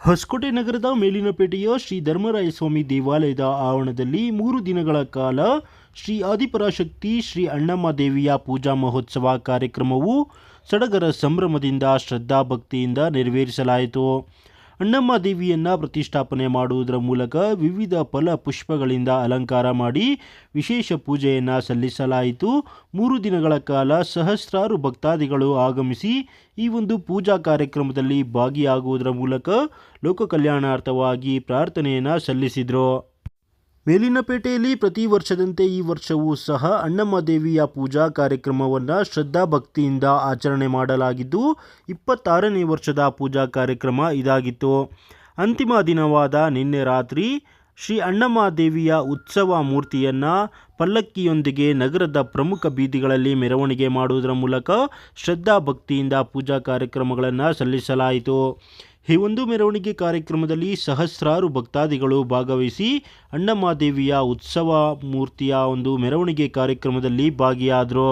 ಹೊಸಕೋಟೆ ನಗರದ ಮೇಲಿನಪೇಟೆಯ ಶ್ರೀ ಧರ್ಮರಾಯಸ್ವಾಮಿ ದೇವಾಲಯದ ಆವರಣದಲ್ಲಿ ಮೂರು ದಿನಗಳ ಕಾಲ ಶ್ರೀ ಆದಿಪರಾಶಕ್ತಿ ಶ್ರೀ ಅಣ್ಣಮ್ಮ ದೇವಿಯ ಪೂಜಾ ಮಹೋತ್ಸವ ಕಾರ್ಯಕ್ರಮವು ಸಡಗರ ಸಂಭ್ರಮದಿಂದ ಶ್ರದ್ಧಾಭಕ್ತಿಯಿಂದ ನೆರವೇರಿಸಲಾಯಿತು. ಅಣ್ಣಮ್ಮ ದೇವಿಯನ್ನು ಪ್ರತಿಷ್ಠಾಪನೆ ಮಾಡುವುದರ ಮೂಲಕ ವಿವಿಧ ಫಲ ಪುಷ್ಪಗಳಿಂದ ಅಲಂಕಾರ ಮಾಡಿ ವಿಶೇಷ ಪೂಜೆಯನ್ನು ಸಲ್ಲಿಸಲಾಯಿತು. ಮೂರು ದಿನಗಳ ಕಾಲ ಸಹಸ್ರಾರು ಭಕ್ತಾದಿಗಳು ಆಗಮಿಸಿ ಈ ಒಂದು ಪೂಜಾ ಕಾರ್ಯಕ್ರಮದಲ್ಲಿ ಭಾಗಿಯಾಗುವುದರ ಮೂಲಕ ಲೋಕ ಕಲ್ಯಾಣಾರ್ಥವಾಗಿ ಪ್ರಾರ್ಥನೆಯನ್ನು ಸಲ್ಲಿಸಿದರು. ಮೇಲಿನಪೇಟೆಯಲ್ಲಿ ಪ್ರತಿ ವರ್ಷದಂತೆ ಈ ವರ್ಷವೂ ಸಹ ಅಣ್ಣಮ್ಮ ದೇವಿಯ ಪೂಜಾ ಕಾರ್ಯಕ್ರಮವನ್ನು ಶ್ರದ್ಧಾಭಕ್ತಿಯಿಂದ ಆಚರಣೆ ಮಾಡಲಾಗಿದ್ದು, ಇಪ್ಪತ್ತಾರನೇ ವರ್ಷದ ಪೂಜಾ ಕಾರ್ಯಕ್ರಮ ಇದಾಗಿತ್ತು. ಅಂತಿಮ ದಿನವಾದ ನಿನ್ನೆ ರಾತ್ರಿ ಶ್ರೀ ಅಣ್ಣಮ್ಮ ದೇವಿಯ ಉತ್ಸವ ಮೂರ್ತಿಯನ್ನು ಪಲ್ಲಕ್ಕಿಯೊಂದಿಗೆ ನಗರದ ಪ್ರಮುಖ ಬೀದಿಗಳಲ್ಲಿ ಮೆರವಣಿಗೆ ಮಾಡುವುದರ ಮೂಲಕ ಶ್ರದ್ಧಾಭಕ್ತಿಯಿಂದ ಪೂಜಾ ಕಾರ್ಯಕ್ರಮಗಳನ್ನು ಸಲ್ಲಿಸಲಾಯಿತು. ಈ ಒಂದು ಮೆರವಣಿಗೆ ಕಾರ್ಯಕ್ರಮದಲ್ಲಿ ಸಹಸ್ರಾರು ಭಕ್ತಾದಿಗಳು ಭಾಗವಹಿಸಿ ಅಣ್ಣಮಾದೇವಿಯ ಉತ್ಸವ ಮೂರ್ತಿಯ ಒಂದು ಮೆರವಣಿಗೆ ಕಾರ್ಯಕ್ರಮದಲ್ಲಿ ಭಾಗಿಯಾದರು.